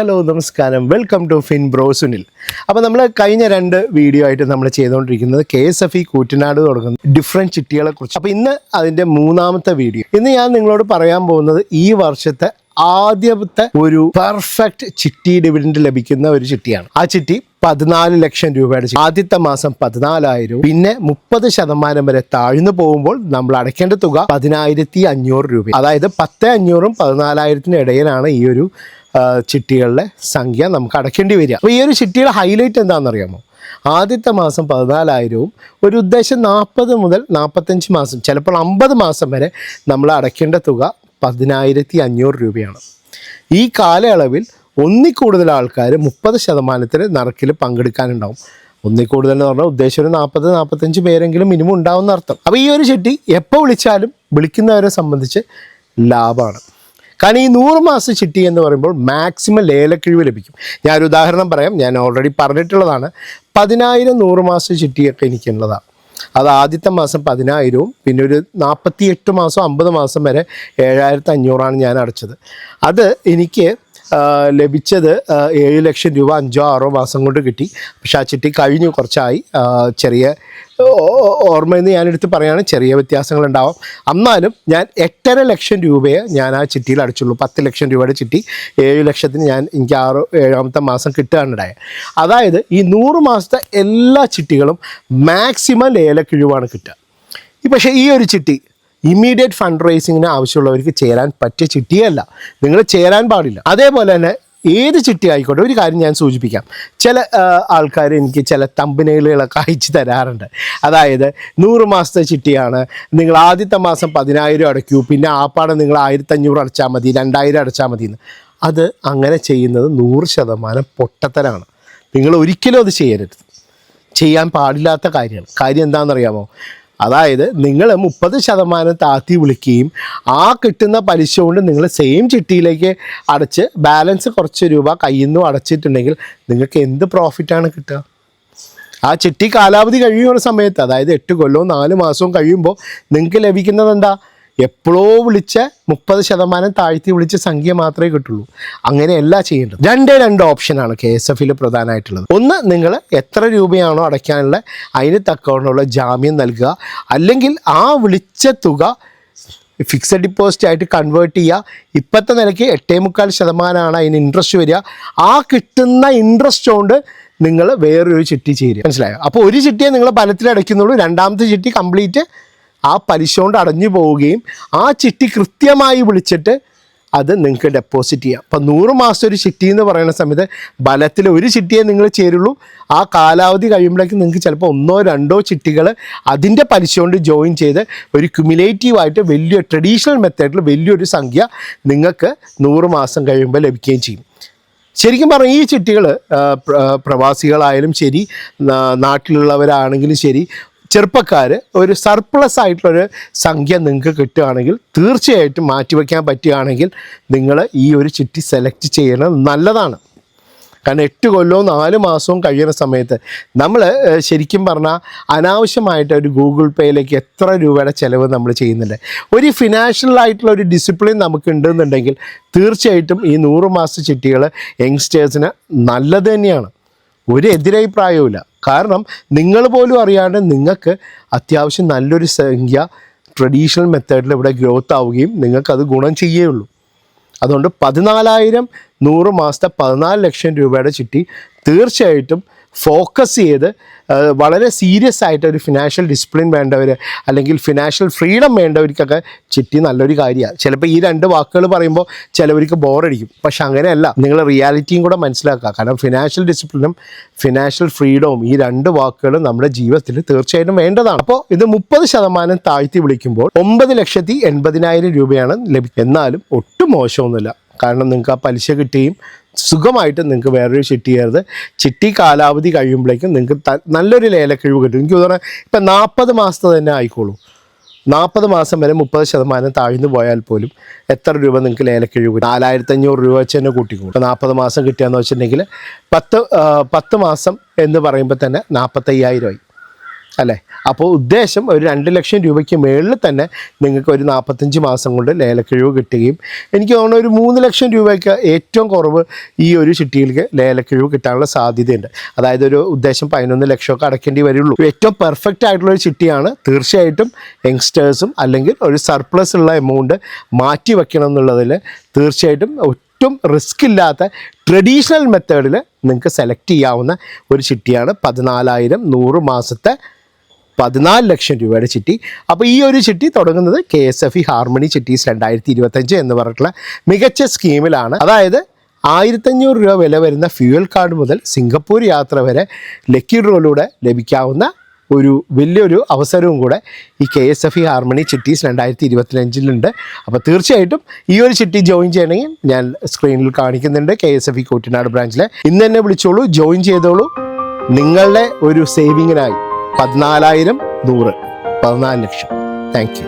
Hello നമസ്കാരം. Welcome to fin bro Sunil. അപ്പോൾ നമ്മൾ കഴിഞ്ഞ രണ്ട് വീഡിയോ ആയിട്ട് നമ്മൾ ചെയ്തുകൊണ്ടിരിക്കുന്നത് K S F E Koottanad തുടങ്ങുന്ന ഡിഫറെന്റ് ചിട്ടികളെ കുറിച്ച്. അപ്പോൾ ഇന്ന് അതിന്റെ മൂന്നാമത്തെ വീഡിയോ. ഇന്ന് ഞാൻ നിങ്ങളോട് പറയാൻ പോകുന്നത് ഈ വർഷത്തെ ആദ്യത്തെ ഒരു പെർഫെക്റ്റ് ചിട്ടി ഡിവിഡൻഡ് ലഭിക്കുന്ന ഒരു ചിട്ടിയാണ്. ആ ചിട്ടി പതിനാല് ലക്ഷം രൂപയുടെ. ആദ്യത്തെ മാസം പതിനാലായിരവും പിന്നെ മുപ്പത് ശതമാനം വരെ താഴ്ന്നു പോകുമ്പോൾ നമ്മൾ അടയ്ക്കേണ്ട തുക പതിനായിരത്തി അഞ്ഞൂറ് രൂപ. അതായത് പത്ത് അഞ്ഞൂറും പതിനാലായിരത്തിനും ഇടയിലാണ് ഈ ഒരു ചിട്ടികളുടെ സംഖ്യ നമുക്ക് അടയ്ക്കേണ്ടി വരിക. അപ്പോൾ ഈ ഒരു ചിട്ടിയുടെ ഹൈലൈറ്റ് എന്താണെന്നറിയാമോ? ആദ്യത്തെ മാസം പതിനാലായിരവും ഒരു ഉദ്ദേശം നാൽപ്പത് മുതൽ നാൽപ്പത്തഞ്ച് മാസം ചിലപ്പോൾ അമ്പത് മാസം വരെ നമ്മൾ അടയ്ക്കേണ്ട തുക പതിനായിരത്തി അഞ്ഞൂറ് രൂപയാണ്. ഈ കാലയളവിൽ ഒന്നിൽ കൂടുതൽ ആൾക്കാർ മുപ്പത് ശതമാനത്തിൽ നറുക്കിൽ പങ്കെടുക്കാനുണ്ടാവും. ഒന്നിൽ കൂടുതൽ എന്ന് പറഞ്ഞാൽ ഉദ്ദേശം ഒരു നാൽപ്പത് നാൽപ്പത്തഞ്ച് പേരെങ്കിലും മിനിമം ഉണ്ടാവുന്ന അർത്ഥം അപ്പോൾ ഈ ഒരു ചിട്ടി എപ്പോൾ വിളിച്ചാലും വിളിക്കുന്നവരെ സംബന്ധിച്ച് ലാഭമാണ്. കാരണം ഈ നൂറ് മാസം ചിട്ടി എന്ന് പറയുമ്പോൾ മാക്സിമം ലേലക്കിഴിവ് ലഭിക്കും. ഞാനൊരു ഉദാഹരണം പറയാം. ഞാൻ ഓൾറെഡി പറഞ്ഞിട്ടുള്ളതാണ്. പതിനായിരം നൂറ് മാസം ചിട്ടിയൊക്കെ എനിക്കുള്ളതാണ്. അത് ആദ്യത്തെ മാസം പതിനായിരവും പിന്നെ ഒരു നാൽപ്പത്തി എട്ട് മാസം അമ്പത് മാസം വരെ ഏഴായിരത്തി അഞ്ഞൂറാണ് ഞാൻ അടച്ചത്. അത് എനിക്ക് ലഭിച്ചത് ഏഴ് ലക്ഷം രൂപ അഞ്ചോ ആറോ മാസം കൊണ്ട് കിട്ടി. പക്ഷെ ആ ചിട്ടി കഴിഞ്ഞു കുറച്ചായി. ചെറിയ ഓർമ്മയെന്ന് ഞാനെടുത്ത് പറയുകയാണ് ചെറിയ വ്യത്യാസങ്ങളുണ്ടാവാം. എന്നാലും ഞാൻ എട്ടര ലക്ഷം രൂപയെ ഞാൻ ആ ചിട്ടിയിൽ അടച്ചുള്ളൂ. പത്ത് ലക്ഷം രൂപയുടെ ചിട്ടി ഏഴ് ലക്ഷത്തിന് ഞാൻ എനിക്ക് ആറ് ഏഴാമത്തെ മാസം കിട്ടുകയാണുണ്ടായത് അതായത് ഈ നൂറ് മാസത്തെ എല്ലാ ചിട്ടികളും മാക്സിമം ലേലക്കിഴിവാണ് കിട്ടുക. പക്ഷേ ഈ ഒരു ചിട്ടി ഇമ്മീഡിയറ്റ് ഫണ്ട് റേസിങ്ങിന് ആവശ്യമുള്ളവർക്ക് ചേരാൻ പറ്റിയ ചിട്ടിയല്ല. നിങ്ങൾ ചേരാൻ പാടില്ല. അതേപോലെ തന്നെ ഏത് ചിട്ടി ആയിക്കോട്ടെ ഒരു കാര്യം ഞാൻ സൂചിപ്പിക്കാം. ചില ആൾക്കാർ എനിക്ക് ചില തമ്പനയിലുകളൊക്കെ അയച്ചു തരാറുണ്ട്. അതായത് നൂറ് മാസത്തെ ചിട്ടിയാണ്. നിങ്ങൾ ആദ്യത്തെ മാസം പതിനായിരം അടയ്ക്കൂ. പിന്നെ ആപ്പാടെ നിങ്ങൾ ആയിരത്തഞ്ഞൂറ് അടച്ചാൽ മതി രണ്ടായിരം അടച്ചാൽ മതി എന്ന്. അത് അങ്ങനെ ചെയ്യുന്നത് നൂറ് ശതമാനം പൊട്ടത്തരാണ്. നിങ്ങൾ ഒരിക്കലും അത് ചെയ്യരുത്. ചെയ്യാൻ പാടില്ലാത്ത കാര്യമാണ് കാര്യം എന്താണെന്നറിയാമോ? അതായത് നിങ്ങൾ മുപ്പത് ശതമാനം താത്തി വിളിക്കുകയും ആ കിട്ടുന്ന പലിശ കൊണ്ട് നിങ്ങൾ സെയിം ചിട്ടിയിലേക്ക് അടച്ച് ബാലൻസ് കുറച്ച് രൂപ കയ്യിൽ നിന്നും അടച്ചിട്ടുണ്ടെങ്കിൽ നിങ്ങൾക്ക് എന്ത് പ്രോഫിറ്റാണ് കിട്ടുക? ആ ചിട്ടി കാലാവധി കഴിയുന്ന സമയത്ത് അതായത് എട്ട് കൊല്ലവും നാല് മാസവും കഴിയുമ്പോൾ നിങ്ങൾക്ക് ലഭിക്കുന്നത് എന്താ? എപ്പോഴോ വിളിച്ച മുപ്പത് ശതമാനം താഴ്ത്തി വിളിച്ച സംഖ്യ മാത്രമേ കിട്ടുള്ളൂ. അങ്ങനെയല്ല ചെയ്യേണ്ടത്. രണ്ടേ രണ്ട് ഓപ്ഷനാണ് കെ എസ് എഫിൽ പ്രധാനമായിട്ടുള്ളത്. ഒന്ന് നിങ്ങൾ എത്ര രൂപയാണോ അടയ്ക്കാനുള്ള അതിന് തക്കവണ്ണമുള്ള ജാമ്യം നൽകുക. അല്ലെങ്കിൽ ആ വിളിച്ച തുക ഫിക്സഡ് ഡിപ്പോസിറ്റ് ആയിട്ട് കൺവേർട്ട് ചെയ്യുക. ഇപ്പോഴത്തെ നിലയ്ക്ക് എട്ടേ മുക്കാൽ ശതമാനമാണ് അതിന് ഇൻട്രസ്റ്റ് വരിക. ആ കിട്ടുന്ന ഇൻട്രസ്റ്റ് കൊണ്ട് നിങ്ങൾ വേറൊരു ചിട്ടി ചേരുക. മനസ്സിലായോ? അപ്പോൾ ഒരു ചിട്ടിയെ നിങ്ങൾ ഫലത്തിൽ അടയ്ക്കുന്നുള്ളൂ രണ്ടാമത്തെ ചിട്ടി കംപ്ലീറ്റ് ആ പലിശ കൊണ്ട് അടഞ്ഞു പോവുകയും ആ ചിട്ടി കൃത്യമായി വിളിച്ചിട്ട് അത് നിങ്ങൾക്ക് ഡെപ്പോസിറ്റ് ചെയ്യാം. അപ്പം നൂറ് മാസം ഒരു ചിട്ടി എന്ന് പറയുന്ന സമയത്ത് ബലത്തിൽ ഒരു ചിട്ടിയെ നിങ്ങൾ ചേരുള്ളൂ. ആ കാലാവധി കഴിയുമ്പോഴേക്കും നിങ്ങൾക്ക് ചിലപ്പോൾ ഒന്നോ രണ്ടോ ചിട്ടികൾ അതിന്റെ പലിശ കൊണ്ട് ജോയിൻ ചെയ്ത് ഒരു ക്യുമുലേറ്റീവായിട്ട് വലിയ ട്രഡീഷണൽ മെത്തേഡിൽ വലിയൊരു സംഖ്യ നിങ്ങൾക്ക് നൂറ് മാസം കഴിയുമ്പോൾ ലഭിക്കുകയും ചെയ്യും. ശരിക്കും പറഞ്ഞാൽ ഈ ചിട്ടികൾ പ്രവാസികളായാലും ശരി നാട്ടിലുള്ളവരാണെങ്കിലും ശരി ചെറുപ്പക്കാർ ഒരു സർപ്ലസ് ആയിട്ടുള്ളൊരു സംഖ്യ നിങ്ങൾക്ക് കിട്ടുകയാണെങ്കിൽ തീർച്ചയായിട്ടും മാറ്റിവെക്കാൻ പറ്റുകയാണെങ്കിൽ നിങ്ങൾ ഈ ഒരു ചിട്ടി സെലക്ട് ചെയ്യണത് നല്ലതാണ്. കാരണം എട്ട് കൊല്ലവും നാല് മാസവും കഴിയുന്ന സമയത്ത് നമ്മൾ ശരിക്കും പറഞ്ഞാൽ അനാവശ്യമായിട്ട് ഒരു ഗൂഗിൾ പേയിലേക്ക് എത്ര രൂപയുടെ ചിലവ് നമ്മൾ ചെയ്യുന്നുണ്ട്. ഒരു ഫിനാൻഷ്യൽ ആയിട്ടുള്ള ഒരു ഡിസിപ്ലിൻ നമുക്ക് ഉണ്ടെന്നുണ്ടെങ്കിൽ തീർച്ചയായിട്ടും ഈ നൂറ് മാസ ചിട്ടികൾ യങ്സ്റ്റേഴ്സിന് നല്ലത് തന്നെയാണ്. ഒരു എതിരഭിപ്രായവുമില്ല. കാരണം നിങ്ങൾ പോലും അറിയാണ്ട് നിങ്ങൾക്ക് അത്യാവശ്യം നല്ലൊരു സംഖ്യ ട്രഡീഷണൽ മെത്തേഡിൽ ഇവിടെ ഗ്രോത്ത് ആവുകയും നിങ്ങൾക്കത് ഗുണം ചെയ്യുകയുള്ളൂ. അതുകൊണ്ട് പതിനാലായിരം നൂറ് മാസത്തെ പതിനാല് ലക്ഷം രൂപയുടെ ചിട്ടി തീർച്ചയായിട്ടും ഫോക്കസ് ചെയ്ത് വളരെ സീരിയസ് ആയിട്ട് ഒരു ഫിനാൻഷ്യൽ ഡിസിപ്ലിൻ വേണ്ടവർ അല്ലെങ്കിൽ ഫിനാൻഷ്യൽ ഫ്രീഡം വേണ്ടവർക്കൊക്കെ ചിട്ടി നല്ലൊരു കാര്യമാണ് ചിലപ്പോൾ ഈ രണ്ട് വാക്കുകൾ പറയുമ്പോൾ ചിലവർക്ക് ബോറടിക്കും പക്ഷെ അങ്ങനെയല്ല. നിങ്ങൾ റിയാലിറ്റിയും കൂടെ മനസ്സിലാക്കുക. കാരണം ഫിനാൻഷ്യൽ ഡിസിപ്ലിനും ഫിനാൻഷ്യൽ ഫ്രീഡവും ഈ രണ്ട് വാക്കുകളും നമ്മുടെ ജീവിതത്തിൽ തീർച്ചയായിട്ടും വേണ്ടതാണ്. അപ്പോൾ ഇത് മുപ്പത് ശതമാനം താഴ്ത്തി വിളിക്കുമ്പോൾ ഒമ്പത് ലക്ഷത്തി എൺപതിനായിരം രൂപയാണ് ലഭിക്കുന്നത് എന്നാലും ഒട്ടും മോശമൊന്നുമില്ല. കാരണം നിങ്ങൾക്ക് ആ പലിശ കിട്ടുകയും സുഖമായിട്ട് നിങ്ങൾക്ക് വേറൊരു ചിട്ടി ചെയ്യരുത് ചിട്ടി കാലാവധി കഴിയുമ്പോഴേക്കും നിങ്ങൾക്ക് നല്ലൊരു ലേലക്കിഴിവ് കിട്ടും. എനിക്ക് തോന്നുന്നത് ഇപ്പം നാൽപ്പത് മാസത്തെ തന്നെ ആയിക്കോളൂ. നാൽപ്പത് മാസം വരെ മുപ്പത് ശതമാനം താഴ്ന്നു പോയാൽ പോലും എത്ര രൂപ നിങ്ങൾക്ക് ലേലക്കിഴിവ് കിട്ടും? നാലായിരത്തി അഞ്ഞൂറ് രൂപ വെച്ച് തന്നെ കൂട്ടിക്കോളും. ഇപ്പോൾ നാൽപ്പത് മാസം കിട്ടുകയെന്ന് വെച്ചിട്ടുണ്ടെങ്കിൽ പത്ത് പത്ത് മാസം എന്ന് പറയുമ്പോൾ തന്നെ നാൽപ്പത്തയ്യായിരമായി അല്ലേ? അപ്പോൾ ഉദ്ദേശം ഒരു രണ്ട് ലക്ഷം രൂപയ്ക്ക് മേളിൽ തന്നെ നിങ്ങൾക്ക് ഒരു നാൽപ്പത്തഞ്ച് മാസം കൊണ്ട് ലേലക്കിഴിവ് കിട്ടുകയും എനിക്ക് തോന്നുന്നു ഒരു മൂന്ന് ലക്ഷം രൂപയ്ക്ക് ഏറ്റവും കുറവ് ഈ ഒരു ചിട്ടിയിലേക്ക് ലേലക്കിഴിവ് കിട്ടാനുള്ള സാധ്യതയുണ്ട്. അതായത് ഒരു ഉദ്ദേശം പതിനൊന്ന് ലക്ഷമൊക്കെ അടയ്ക്കേണ്ടി വരുള്ളൂ. ഏറ്റവും പെർഫെക്റ്റ് ആയിട്ടുള്ള ഒരു ചിട്ടിയാണ് തീർച്ചയായിട്ടും യങ്സ്റ്റേഴ്സും അല്ലെങ്കിൽ ഒരു സർപ്ലസ് ഉള്ള എമൗണ്ട് മാറ്റി വയ്ക്കണം എന്നുള്ളതിൽ തീർച്ചയായിട്ടും ഒട്ടും റിസ്ക് ഇല്ലാത്ത ട്രഡീഷണൽ മെത്തേഡിൽ നിങ്ങൾക്ക് സെലക്ട് ചെയ്യാവുന്ന ഒരു ചിട്ടിയാണ് പതിനാലായിരം നൂറ് മാസത്തെ പതിനാല് ലക്ഷം രൂപയുടെ ചിട്ടി. അപ്പോൾ ഈ ഒരു ചിട്ടി തുടങ്ങുന്നത് K S F E Harmony Chits രണ്ടായിരത്തി ഇരുപത്തഞ്ച് എന്ന് പറഞ്ഞിട്ടുള്ള മികച്ച സ്കീമിലാണ്. അതായത് ആയിരത്തഞ്ഞൂറ് രൂപ വില വരുന്ന ഫ്യൂവൽ കാർഡ് മുതൽ സിംഗപ്പൂർ യാത്ര വരെ ലക്കി ഡ്രോയിലൂടെ ലഭിക്കാവുന്ന ഒരു വലിയൊരു അവസരവും കൂടെ ഈ K S F E Harmony Chits രണ്ടായിരത്തി ഇരുപത്തിയഞ്ചിലുണ്ട് അപ്പോൾ തീർച്ചയായിട്ടും ഈ ഒരു ചിട്ടി ജോയിൻ ചെയ്യണമെങ്കിൽ ഞാൻ സ്ക്രീനിൽ കാണിക്കുന്നുണ്ട് K S F E Koottanad ബ്രാഞ്ചിലെ. ഇന്ന് തന്നെ വിളിച്ചോളൂ ജോയിൻ ചെയ്തോളൂ. നിങ്ങളുടെ ഒരു സേവിങ്ങിനായി. പതിനാലായിരം നൂറ് പതിനാല് ലക്ഷം. Thank you